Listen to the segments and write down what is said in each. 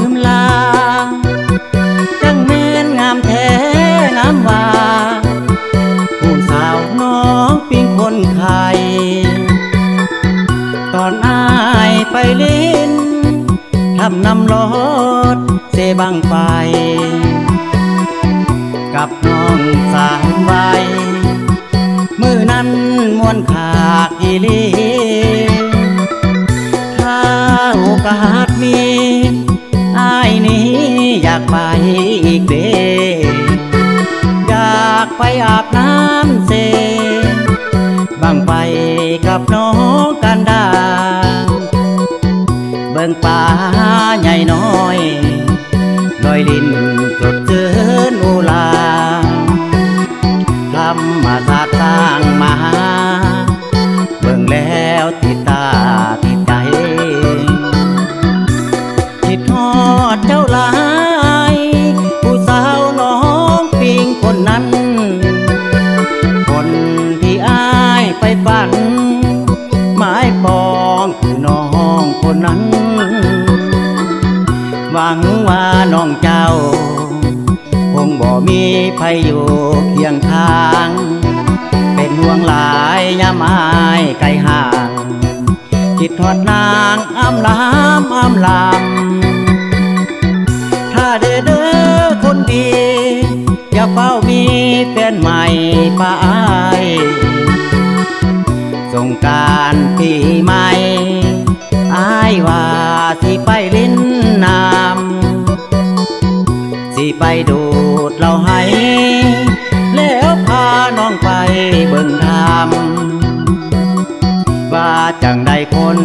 ืมลาจังเมนงามแท้น้ำว่าผู้สาวน้องปิงคนไทยตอนอายไปลินทำนำลอดเซบังไป กับน้องสามใบมือนั้นมวนขาดอีลีข้าวกาดากไปอาบน้ำเซบังไปกับน้องกันดาเบิ่งป่าใหญ่น้อยลอยลินสดเจินอุลาธรรมาตา ภัยอยู่เคียงทาง เป็นห่วงหลายยามอายไกลห่างคิดทอดนางอ้ำลามอ้ำลำถ้าเด้อเด้อคนดี อย่าเฝ้ามีแฟนใหม่ป้าอายสงการปีใหม่อายว่าสิไปลิ้นน้ำสิไปดู เราให้ แล้วพาน้องไปเบิ่งทำว่าจังใดคน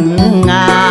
งาม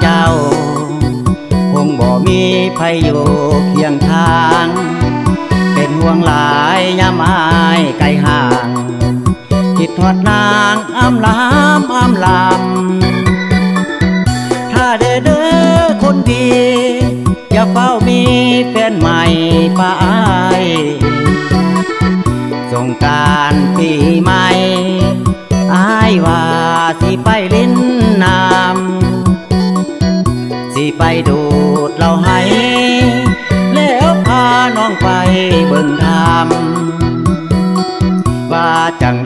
เจ้า คงบ่มีภัยอยู่เคียงทาง เป็นห่วงหลายยามอายไกลห่าง คิดทอดนางอ้ำลามอ้ำลำถ้าเด้อเด้อคนดี อย่าเฝ้ามีแฟนใหม่ป้าอายสงการปีใหม่อายว่าสิไปลิ้นน้ำ ไปดูดเราให้ แล้วพาน้องไปเบิ่งทำว่าจัง